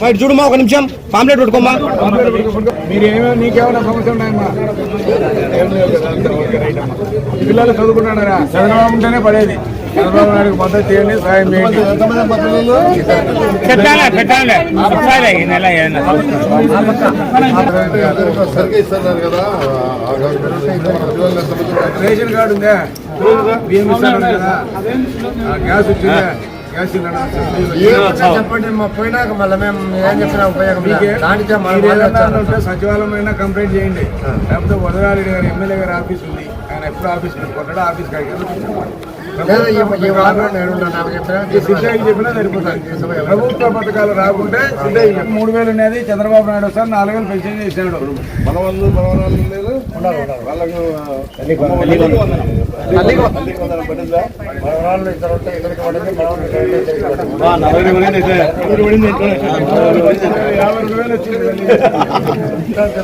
బయట చూడమ్మా ఒక నిమిషం. పాంప్లెట్ పెట్టుకోమ్మా మీరు ఏమో నీకేమైనా సమస్య ఉన్నాయమ్మా. పిల్లలు చదువుకుంటున్నారా? చంద్రబాబు ఉంటేనే పడేది. చంద్రబాబు నాయుడుకి మద్దతు చేయండి సాయం చేయండి. పెట్టాలే పెట్టాలే. ఈ నెల? రేషన్ కార్డు ఉందా? బియ్యం ఇస్తాను కదా. ఆ, గ్యాస్ వచ్చిందా గ్యాస్ చెప్పండి మా పోయినాక మళ్ళీ మేము ఏం చెప్పినా ఉపయోగం దానికే. ఉంటే సచివాలయం అయినా కంప్లైంట్ చేయండి. లేకపోతే వదరారెడ్డి గారు ఎమ్మెల్యే గారి ఆఫీస్ ఉంది. ఆయన ఎప్పుడు ఆఫీస్ పెట్టుకుంటాడో ఆఫీస్ కాడికి ప్రభుత్వ పథకాలు రాకుంటే మూడు వేలు ఉన్నది చంద్రబాబు నాయుడు వస్తారు నాలుగు వేలు పెన్షన్ మన వాళ్ళు మన వాళ్ళు లేదు వాళ్ళకు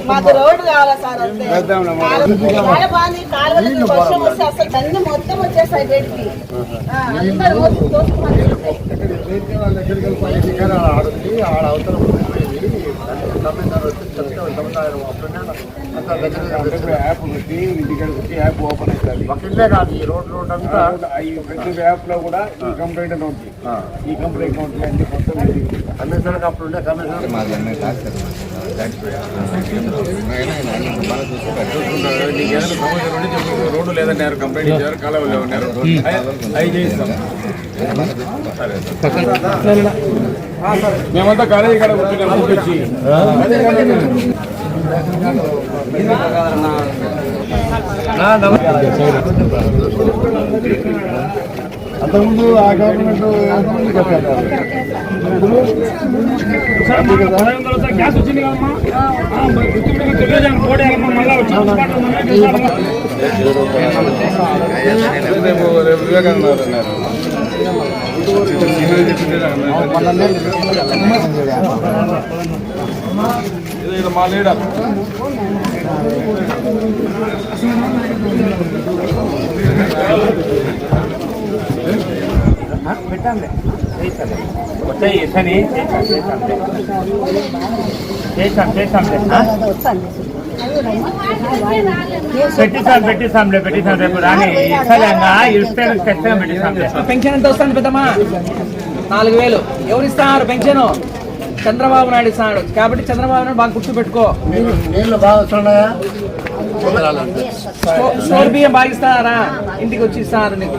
మాకు రోడ్డు కావాలా సార్ అంతే తన్ని మొత్తం వచ్చేస్తాయి బయటికి. ఆ, అందరూ వాళ్ళ దగ్గరికి వెళ్ళి ఆడుంది ఆడ అవతల పోయింది యాప్ పెట్టి ఇంటికాడ వచ్చి యాప్ ఓపెన్ అవుతుంది కాదు ఈ రోడ్ రోడ్ అంతా ఈ ప్రతి యాప్లో కూడా ఈ కంప్లైంట్ అని ఉంది ఈ కంప్లైంట్ ఉంటుంది అన్ని మొత్తం. కమిషనర్ అప్పుడు ఉండే కమిషనర్. రోడ్డు లేదంటే కంప్లైంట్ ఇచ్చారు కాలువలో ఉన్నారు అవి- చేయిస్తాం మేమంతా కాలేజీ కాడ కూర్చున్నాం కూర్చొచ్చి అంతకుముందు ఆ గవర్నమెంట్ గ్యాస్ వచ్చింది కదమ్మా రేపు వివేకానంద గారు మా లీడర్ పెట్టండి. వచ్చాయి శని చేస్తాం చేస్తాం పెట్టిస్తాం పెట్టిస్తాంలే పెట్టిస్తాం రేపు రాని. ఇస్తాగా ఇస్తే ఖచ్చితంగా పెట్టిస్తాంలే పెన్షన్ ఎంత వస్తుంది పెద్దమ్మా? నాలుగు వేలు. ఎవరు ఇస్తున్నారు పెన్షన్? చంద్రబాబు నాయుడు ఇస్తున్నాడు కాబట్టి చంద్రబాబు నాయుడు బాగా గుర్తు పెట్టుకో నీళ్ళు బాగా వస్తున్నాయా? స్టో- స్టోర్ బియ్యం బాగా ఇస్తున్నారా ఇంటికి వచ్చి ఇస్తున్నారు నీకు?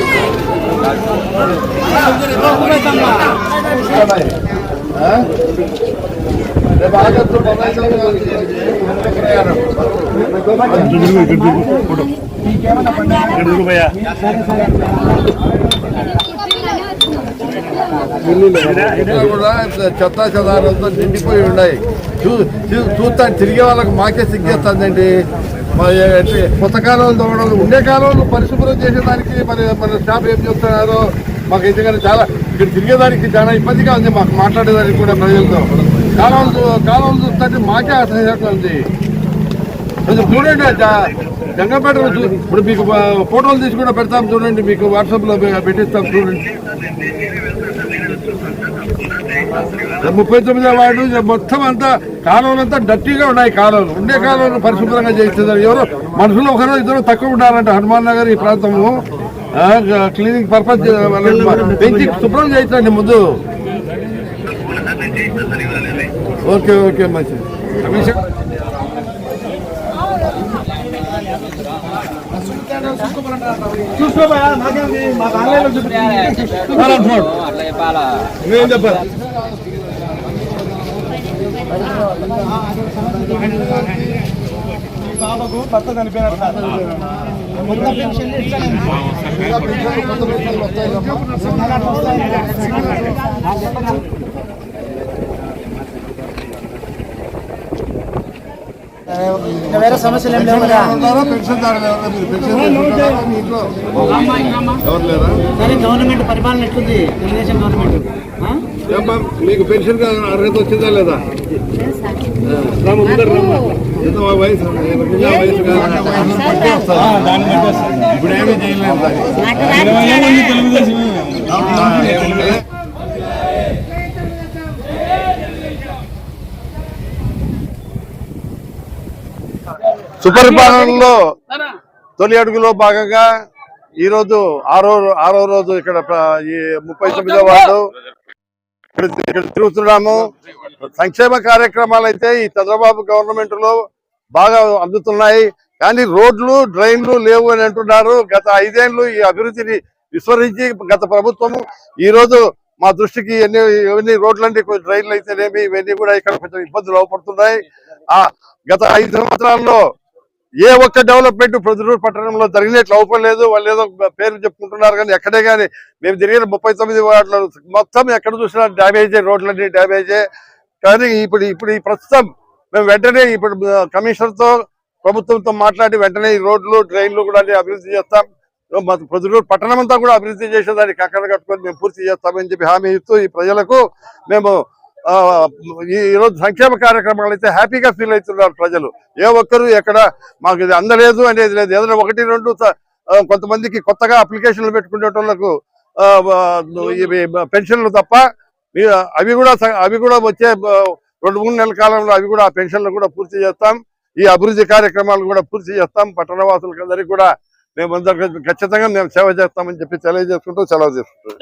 చెత్త చెదారంతో నిండిపోయి ఉన్నాయి. చూ చూస్తాను తిరిగే వాళ్ళకి మాకే సిగ్గేస్తుందండి కొత్త కాలంలో తోవడం ఉండే కాలంలో పరిశుభ్రం చేసేదానికి మరి మన స్టాఫ్ ఏం చెప్తున్నారో మాకు ఎందుకంటే చాలా ఇక్కడ తిరిగేదానికి చాలా ఇబ్బందిగా ఉంది మాకు మాట్లాడేదానికి కూడా ప్రజలతో. కాలం కాలం చూస్తుంటే మాకే అసహ్యంగా ఉంది కొంచెం చూడండి జ- చూ ఇప్పుడు మీకు ఫోటోలు తీసి కూడా పెడతాం చూడండి మీకు వాట్సాప్లో పెట్టిస్తాం చూడండి. ముప్పై తొమ్మిదో వార్డు మొత్తం అంతా కాలువలు అంతా డర్టీగా ఉన్నాయి కాలువలు. ఉండే కాలువలు పరిశుభ్రంగా చేస్తున్నారు ఎవరో? మనుషులు ఒకరు ఇద్దరు తక్కువ ఉండాలంట. హనుమాన్ నగర్ ఈ ప్రాంతము. క్లీనింగ్ పర్పస్ పెంచి శుభ్రం చేయించండి ముందు. ఓకే ఓకే మంచిది. చూసుకోబోయా నాకేంది మాకు ఆన్లైన్లో చూపించాలి అట్లా చెప్పాలా నువ్వేం చెప్పాలి బాబాకు భర్త చనిపోయినట్టు వేరే సమస్యలు ఏం లేవు కదా ఉన్నారా పెన్షన్ మీరు పెన్షన్ తీసుకుంటారా మీ ఇంట్లో? ఎవరు లేరా? సరే గవర్నమెంట్ పరిపాలన ఎట్లుంది? తెలుగుదేశం గవర్నమెంట్. ఏమ్మా, మీకు పెన్షన్ కాదు అర్హత వచ్చిందా లేదా? వయసు చేయలేదు? సుపరిపాలనలో తొలి అడుగులో భాగంగా ఈ రోజు ఆరో ఆరో రోజు ఇక్కడ ఈ ముప్పై తొమ్మిదో వార్డు ఇక్కడ ఇక్కడ తిరుగుతున్నాము. సంక్షేమ కార్యక్రమాలు అయితే ఈ చంద్రబాబు గవర్నమెంట్లో బాగా అందుతున్నాయి. కానీ రోడ్లు డ్రైన్లు లేవు అని అంటున్నారు. గత ఐదేళ్ళు ఈ అభివృద్ధిని విస్మరించి గత ప్రభుత్వము ఈ రోజు మా దృష్టికి ఎన్ని రోడ్లు రోడ్లంటే కొన్ని డ్రైన్లు అయితేనేమి ఇవన్నీ కూడా ఇక్కడ కొంచెం ఇబ్బందులు అవపడుతున్నాయి. ఆ గత ఐదు సంవత్సరాల్లో ఏ ఒక్క డెవలప్మెంట్ ప్రొద్దుటూరు పట్టణంలో జరిగినట్లు అవ్వలేదు వాళ్ళు ఏదో పేరు చెప్పుకుంటున్నారు కానీ ఎక్కడే కానీ మేము తిరిగిన ముప్పై తొమ్మిది వార్డులో మొత్తం ఎక్కడ చూసినా డ్యామేజే రోడ్లన్నీ డ్యామేజే. కానీ ఇప్పుడు ఇప్పుడు ఈ ప్రస్తుతం మేము వెంటనే ఇప్పుడు కమిషనర్తో ప్రభుత్వంతో మాట్లాడి వెంటనే ఈ రోడ్లు డ్రైన్లు కూడా అన్ని అభివృద్ధి చేస్తాం. మా ప్రొద్దుటూరు పట్టణం అంతా కూడా అభివృద్ధి చేసేదానికి అక్కడ కట్టుకొని మేము పూర్తి చేస్తామని చెప్పి హామీ ఇస్తూ ఈ ప్రజలకు మేము ఆ, ఈ రోజు సంక్షేమ కార్యక్రమాలు అయితే హ్యాపీగా ఫీల్ అవుతున్నారు ప్రజలు. ఏ ఒక్కరు ఎక్కడ మాకు ఇది అందలేదు అనేది లేదు. ఏదైనా ఒకటి రెండు కొంతమందికి కొత్తగా అప్లికేషన్లు పెట్టుకునే వాళ్ళకు ఆ, పెన్షన్లు తప్ప మీ- అవి కూడా అవి కూడా వచ్చే రెండు మూడు నెలల కాలంలో అవి కూడా ఆ పెన్షన్లు కూడా పూర్తి చేస్తాం. ఈ అభివృద్ధి కార్యక్రమాలు కూడా పూర్తి చేస్తాం. పట్టణ కూడా మేము అందరికీ ఖచ్చితంగా మేము సేవ చేస్తామని చెప్పి తెలియజేసుకుంటూ సెలవు తీసుకుంటాం